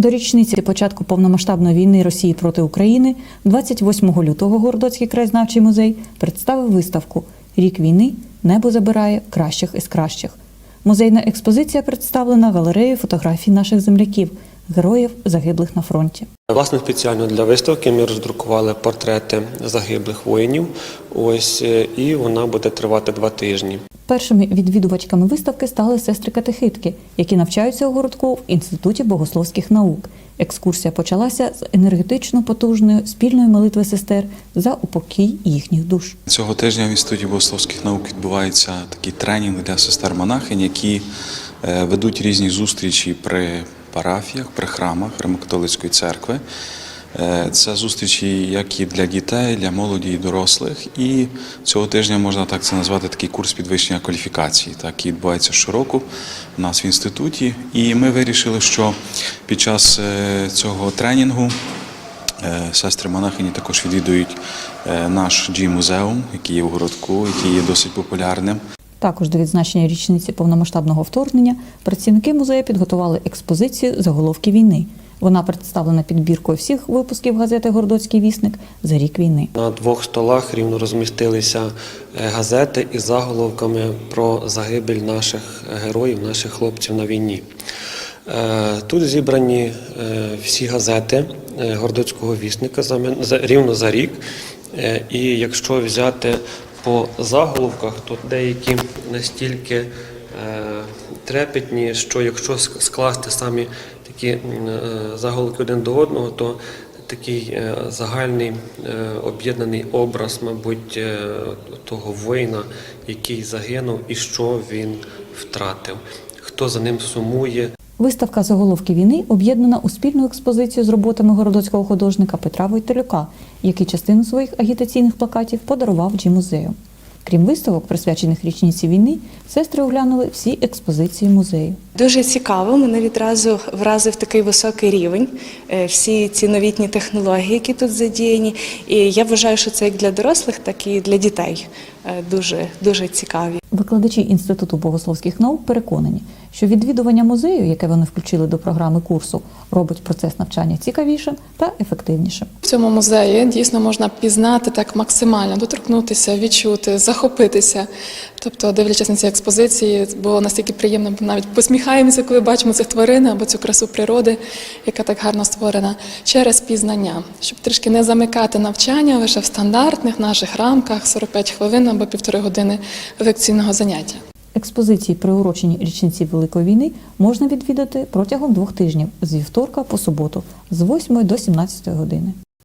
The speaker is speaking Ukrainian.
До річниці початку повномасштабної війни Росії проти України 28 лютого Городоцький краєзнавчий музей представив виставку Рік війни небо забирає кращих із кращих. Музейна експозиція представлена галереєю фотографій наших земляків, героїв загиблих на фронті. Власне, спеціально для виставки ми роздрукували портрети загиблих воїнів. Ось е, і вона буде тривати два тижні. Першими відвідувачками виставки стали сестри катехитки, які навчаються у городку в інституті богословських наук. Екскурсія почалася з енергетично потужної спільної молитви сестер за упокій їхніх душ. Цього тижня в інституті богословських наук відбувається такий тренінг для сестер монахинь, які е, ведуть різні зустрічі при парафіях, при храмах Римокатолицької церкви. Е, Це зустрічі як і для дітей, для молоді і дорослих. І цього тижня можна так це назвати такий курс підвищення кваліфікації, так, який відбувається щороку у нас в інституті. І ми вирішили, що під час е, цього тренінгу Е, Сестри монахині також відвідують наш джі-музеум, який є в городку, який є досить популярним. Також до відзначення річниці повномасштабного вторгнення працівники музею підготували експозицію Заголовки війни. Вона представлена підбіркою всіх випусків газети Городоцький вісник за рік війни. На двох столах рівно розмістилися е, газети із заголовками про загибель наших героїв, наших хлопців на війні. Е, Тут зібрані е, всі газети е, Городоцького вісника рівно за рік. Е, І якщо взяти по заголовках, то деякі настільки е, трепетні, що якщо скласти самі такі е, заголовки один до одного, то такий е, загальний е, об'єднаний образ, мабуть, того воїна, який загинув і що він втратив, хто за ним сумує, Виставка Заголовки війни об'єднана у спільну експозицію з роботами городоцького художника Петра Войтелюка, який частину своїх агітаційних плакатів подарував джі-музею. Крім виставок, присвячених річниці війни, сестри оглянули всі експозиції музею. Дуже цікаво. Мене відразу вразив такий високий рівень, е, всі ці новітні технології, які тут задіяні. І я вважаю, що це як для дорослих, так і для дітей дуже, дуже цікаві. Викладачі Інституту богословських наук переконані, що відвідування музею, яке вони включили до програми курсу, робить процес навчання цікавішим та ефективнішим. В цьому музеї дійсно можна пізнати так максимально, доторкнутися, відчути, захопитися. Тобто, дивлячись на ці експозиції, було настільки приємно, бо навіть посміхаємося, коли бачимо цих тварин або цю красу природи, яка так гарно створена, через пізнання, щоб трішки не замикати навчання лише в стандартних наших рамках 45 хвилин або півтори години лекційного заняття. Експозиції, приурочені річниці Великої війни, можна відвідати протягом двох тижнів з вівторка по суботу з 8 до 17 години.